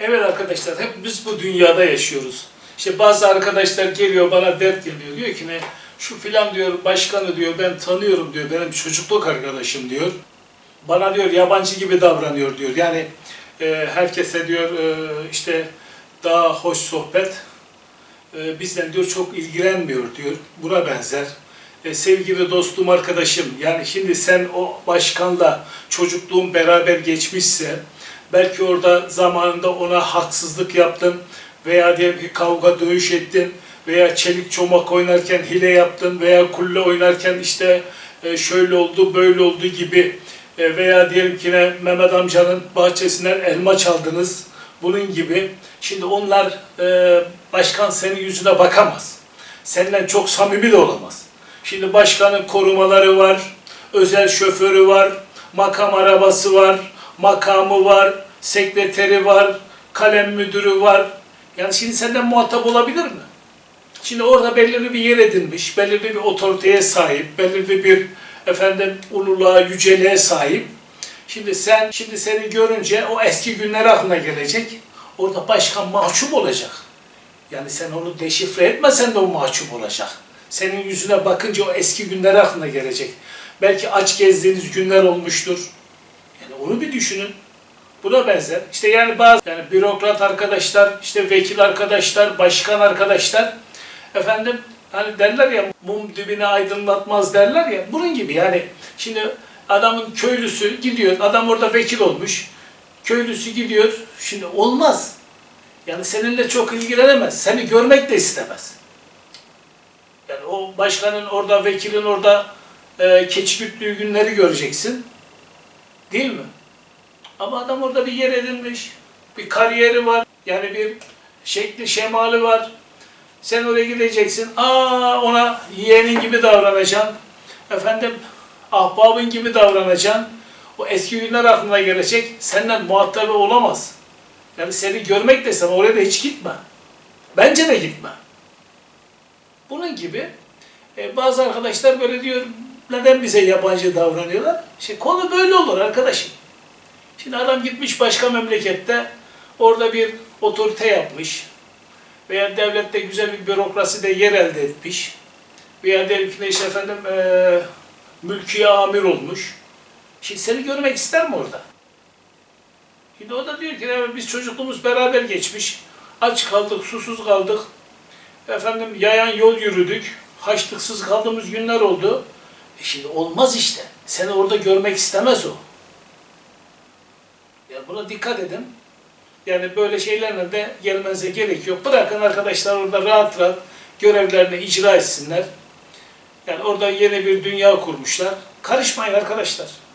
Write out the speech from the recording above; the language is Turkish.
Evet arkadaşlar hep biz bu dünyada yaşıyoruz. İşte bazı arkadaşlar geliyor bana dert yanıyor. Diyor ki ne şu filan diyor başkanı diyor ben tanıyorum diyor benim çocukluk arkadaşım diyor. Bana diyor yabancı gibi davranıyor diyor. Yani e, herkese diyor e, işte daha hoş sohbet e, bizden diyor çok ilgilenmiyor diyor. Buna benzer. E, sevgili dostum arkadaşım yani şimdi sen o başkanla çocukluğun beraber geçmişse belki orada zamanında ona haksızlık yaptın veya diyelim ki kavga dövüş ettin veya çelik çomak oynarken hile yaptın veya kulle oynarken işte e, şöyle oldu böyle oldu gibi e, veya diyelim ki ne Mehmet amcanın bahçesinden elma çaldınız bunun gibi. Şimdi onlar e, başkan senin yüzüne bakamaz. Senden çok samimi de olamaz. Şimdi başkanın korumaları var, özel şoförü var, makam arabası var, makamı var, sekreteri var, kalem müdürü var. Yani şimdi senden muhatap olabilir mi? Şimdi orada belirli bir yer edinmiş, belirli bir otoriteye sahip, belirli bir efendim ululuğa, yüceliğe sahip. Şimdi sen, şimdi seni görünce o eski günler aklına gelecek. Orada başkan mahcup olacak. Yani sen onu deşifre etmesen de o mahcup olacak. Senin yüzüne bakınca o eski günler aklına gelecek. Belki aç gezdiğiniz günler olmuştur. Yani onu bir düşünün. Buna benzer. İşte yani bazı yani bürokrat arkadaşlar, işte vekil arkadaşlar, başkan arkadaşlar efendim hani derler ya mum dibini aydınlatmaz derler ya bunun gibi yani şimdi adamın köylüsü gidiyor adam orada vekil olmuş köylüsü gidiyor şimdi olmaz yani seninle çok ilgilenemez seni görmek de istemez yani o başkanın orada vekilin orada e, keçi güttüğü günleri göreceksin değil mi? Ama adam orada bir yer edinmiş, bir kariyeri var, yani bir şekli şemali var. Sen oraya gideceksin, aa ona yeğenin gibi davranacaksın, efendim ahbabın gibi davranacaksın. O eski günler aklına gelecek, senden muhatabı olamaz. Yani seni görmek de sen oraya da hiç gitme. Bence de gitme. Bunun gibi e, bazı arkadaşlar böyle diyor, neden bize yabancı davranıyorlar? İşte konu böyle olur arkadaşım. Şimdi adam gitmiş başka memlekette orada bir otorite yapmış veya devlette güzel bir bürokrasi de yer elde etmiş veya ne işte efendim eee mülkiye amir olmuş. Şimdi seni görmek ister mi orada? Şimdi o da diyor ki "Evet, biz çocukluğumuz beraber geçmiş. Aç kaldık, susuz kaldık. Efendim yayan yol yürüdük. Haçlıksız kaldığımız günler oldu. E şimdi olmaz işte. Seni orada görmek istemez o. Ya buna dikkat edin. Yani böyle şeylerle de gelmenize gerek yok. Bırakın arkadaşlar orada rahat rahat görevlerini icra etsinler. Yani orada yeni bir dünya kurmuşlar. Karışmayın arkadaşlar.